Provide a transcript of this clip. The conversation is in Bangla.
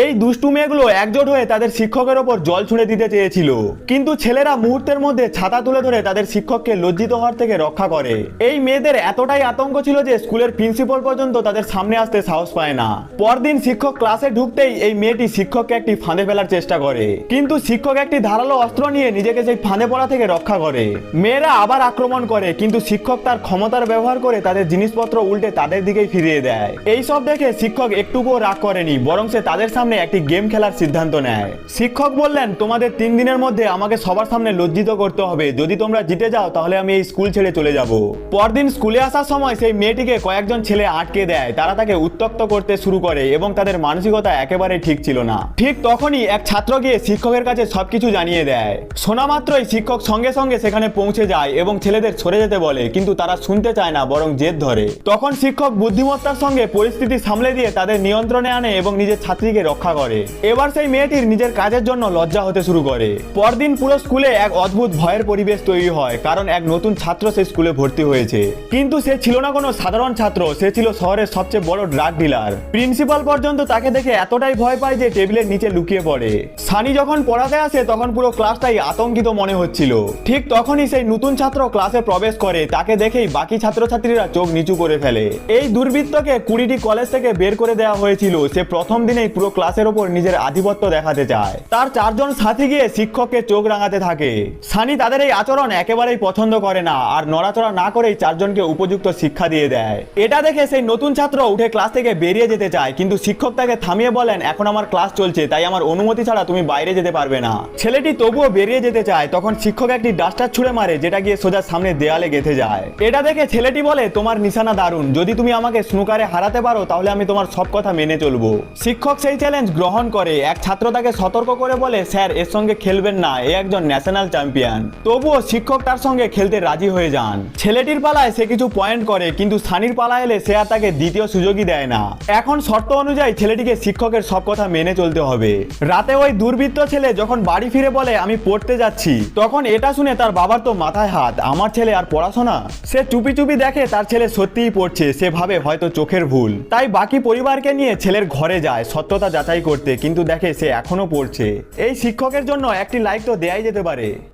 এই দুষ্টু মেয়েগুলো একজোট হয়ে তাদের শিক্ষকের ওপর জল ছুঁড়ে দিতে চেয়েছিল। কিন্তু ছেলেরা মুহূর্তের মধ্যে ছাতা তুলে ধরে তাদের শিক্ষককে লজ্জিত হওয়ার থেকে রক্ষা করে। এই মেয়েদের এতটাই আতঙ্ক ছিল যে স্কুলের প্রিন্সিপাল পর্যন্ত তাদের সামনে আসতে সাহস পায় না। পরদিন শিক্ষক ক্লাসে ঢুকতেই এই মেয়েটি শিক্ষককে একটি ফাঁদে ফেলার চেষ্টা করে। কিন্তু শিক্ষক একটি ধারালো অস্ত্র নিয়ে নিজেকে সেই ফাঁদে পড়া থেকে রক্ষা করে। মেয়েরা আবার আক্রমণ করে, কিন্তু শিক্ষক তার ক্ষমতার ব্যবহার করে তাদের জিনিসপত্র উল্টে তাদের দিকেই ফিরিয়ে দেয়। এই সব দেখে শিক্ষক একটুকুও রাগ করেনি, বরং সে তাদের সামনে একটি গেম খেলার সিদ্ধান্ত নেয়। শিক্ষক বললেন, তোমাদের তিন দিনের মধ্যে আমাকে সবার সামনে লজ্জিত করতে হবে। যদি তোমরা জিতে যাও, তাহলে আমি এই স্কুল ছেড়ে চলে যাব। পরদিন স্কুলে আসার সময় সেই মেয়েটিকে কয়েকজন ছেলে আটকে দেয়। তারা তাকে উত্তক্ত করতে শুরু করে এবং তাদের মানসিকতা একেবারে ঠিক ছিল না। ঠিক তখনই এক ছাত্র গিয়ে শিক্ষকের কাছে সবকিছু জানিয়ে দেয়। শোনা মাত্রই শিক্ষক সঙ্গে সঙ্গে সেখানে পৌঁছে যায় এবং ছেলেদের সরে যেতে বলে, কিন্তু তারা শুনতে চায় না, বরং জেদ ধরে। তখন শিক্ষক বুদ্ধিমত্তার সঙ্গে পরিস্থিতি সামলে দিয়ে তাদের নিয়ন্ত্রণে আনে এবং নিজের ছাত্রীকে রক্ষা করে। এবার সেই মেয়েটির নিজের কাজের জন্য লজ্জা হতে শুরু করে। পরদিন পুরো স্কুলে এক অদ্ভুত ভয়ের পরিবেশ তৈরি হয়, কারণ এক নতুন ছাত্র সেই স্কুলে ভর্তি হয়েছে। কিন্তু সে ছিল না কোনো সাধারণ ছাত্র, সে ছিল শহরের সবচেয়ে বড় ড্রাগ ডিলার প্রিন্সিপাল পর্যন্ত তাকে দেখে এতটাই ভয় পায় যে টেবিলের নিচে লুকিয়ে পড়ে। সানি যখন পড়াতে আসে, তখন পুরো ক্লাসটাই আতঙ্কিত মনে হচ্ছিল। ঠিক তখনই সেই নতুন ছাত্র ক্লাসে প্রবেশ করে, তাকে দেখেই বাকি ছাত্রছাত্রীরা চোখ নিচু করে ফেলে। এই দুর্বৃত্তকে কুড়িটি কলেজ থেকে বের করে দেওয়া হয়েছিল। সে প্রথম দিনেই পুরো ক্লাসের ওপর নিজের আধিপত্য দেখাতে চায়। তার চারজন সাথী গিয়ে শিক্ষককে চোখ রাঙাতে থাকে। সানি তাদের এই আচরণ একেবারেই পছন্দ করে না আর নড়াচড়া না করেই চারজনকে উপযুক্ত শিক্ষা দিয়ে দেয়। এটা দেখে সেই নতুন ছাত্র উঠে ক্লাস থেকে বেরিয়ে যেতে চায়, কিন্তু শিক্ষক তাকে থামিয়ে বলেন, এখন আমার ক্লাস চলছে, তাই আমার অনুমতি ছাড়া তুমি বাইরে যেতে পারবে না। ছেলেটি তবুও বেরিয়ে যেতে চায়, তখন শিক্ষক একটি ডাস্টার ছুঁড়ে মারে, যেটা গিয়ে সোজা সামনে দেয়ালে গেঁথে যায়। এটা দেখে ছেলেটি বলে, তোমার নিশানা দারুণ, যদি তুমি আমাকে স্নুকারে হারাতে পারো, তাহলে আমি তোমার সব কথা মেনে চলবো। শিক্ষক সেই চ্যালেঞ্জ গ্রহণ করে, এক ছাত্র তাকে সতর্ক করে বলে, স্যার, এর সঙ্গে খেলবেন না, এ একজন ন্যাশনাল চ্যাম্পিয়ন তবুও শিক্ষক তার সঙ্গে খেলতে রাজি হয়ে যান। ছেলেটির পালায় সে কিছু পয়েন্ট করে, কিন্তু সানির পালা এলে সে আর তাকে দ্বিতীয় সুযোগই দেয় না। এখন শর্ত অনুযায়ী ছেলেটিকে শিক্ষকের সব কথা মেনে চলতে হবে। রাতে ওই দুর্বৃত্ত ছেলে যখন বাড়ি ফিরে বলে, আমি পড়তে যাচ্ছি, তখন এটা শুনে তার বাবার তো মাথায় হাত, আমার ছেলে আর পড়াশোনা? সে চুপি চুপি দেখে তার ছেলে সত্যিই পড়ছে, সে ভাবে হয়তো চোখের ভুল। তাই বাকি পরিবারকে নিয়ে ছেলের ঘরে যায়, সত্যতা যাচাই করতে, কিন্তু দেখে সে এখনও পড়ছে। এই শিক্ষকের জন্য একটি লাইক তো দেয়াই যেতে পারে।